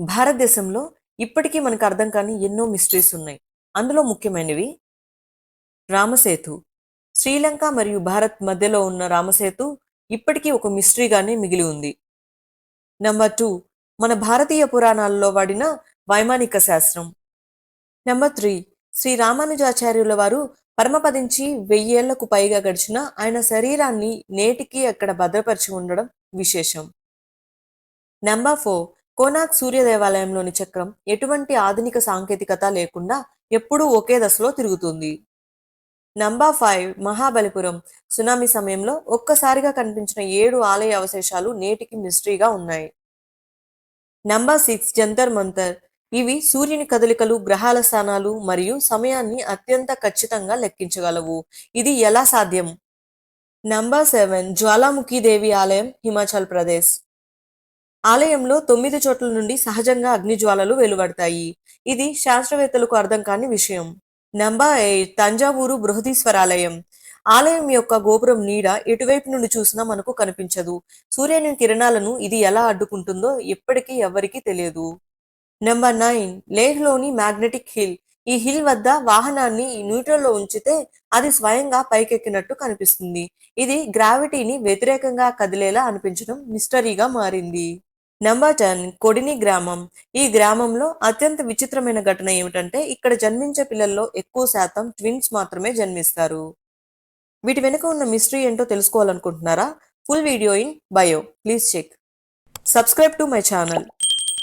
భారతదేశంలో ఇప్పటికీ మనకు అర్థం కాని ఎన్నో మిస్టరీస్ ఉన్నాయి. అందులో ముఖ్యమైనవి రామసేతు. శ్రీలంక మరియు భారత్ మధ్యలో ఉన్న రామసేతు ఇప్పటికీ ఒక మిస్టరీగానే మిగిలి ఉంది. నెంబర్ టూ మన భారతీయ పురాణాల్లో వాడిన వైమానిక శాస్త్రం. నెంబర్ త్రీ శ్రీ రామానుజాచార్యుల వారు పరమపదించి వెయ్యేళ్ళకు పైగా గడిచిన ఆయన శరీరాన్ని నేటికి అక్కడ భద్రపరిచి ఉండడం విశేషం. నెంబర్ ఫోర్ కోనాక్ సూర్య దేవాలయంలోని చక్రం ఎటువంటి ఆధునిక సాంకేతికత లేకుండా ఎప్పుడూ ఒకే దశలో తిరుగుతుంది. నంబర్ ఫైవ్ మహాబలిపురం సునామీ సమయంలో ఒక్కసారిగా కనిపించిన ఏడు ఆలయ అవశేషాలు నేటికి మిస్టరీగా ఉన్నాయి. Number six Jantar Mantar. ఇవి సూర్యుని కదలికలు గ్రహాల స్థానాలు మరియు సమయాన్ని అత్యంత ఖచ్చితంగా లెక్కించగలవు. ఇది ఎలా సాధ్యం? నంబర్ సెవెన్ జ్వాలాముఖి దేవి ఆలయం హిమాచల్ ప్రదేశ్. ఆలయంలో తొమ్మిది చోట్ల నుండి సహజంగా అగ్నిజ్వాలలు వెలువడతాయి. ఇది శాస్త్రవేత్తలకు అర్థం కాని విషయం. నంబర్ ఎయిట్ తంజావూరు బృహదీశ్వరాలయం. ఆలయం యొక్క గోపురం నీడ ఎటువైపు నుండి చూసినా మనకు కనిపించదు. సూర్యుని కిరణాలను ఇది ఎలా అడ్డుకుంటుందో ఎప్పటికీ ఎవ్వరికీ తెలియదు. నెంబర్ నైన్ లేహ్లోని మ్యాగ్నెటిక్ హిల్. ఈ హిల్ వద్ద వాహనాన్ని న్యూట్రల్లో ఉంచితే అది స్వయంగా పైకెక్కినట్టు కనిపిస్తుంది. ఇది గ్రావిటీని వ్యతిరేకంగా కదిలేలా అనిపించడం మిస్టరీగా మారింది. నంబర్ టెన్ కొడిని గ్రామం. ఈ గ్రామంలో అత్యంత విచిత్రమైన ఘటన ఏమిటంటే ఇక్కడ జన్మించే పిల్లల్లో ఎక్కువ శాతం ట్విన్స్ మాత్రమే జన్మిస్తారు. వీటి వెనుక ఉన్న మిస్టరీ ఏంటో తెలుసుకోవాలనుకుంటున్నారా? Full video in bio. Please check. Subscribe to my channel.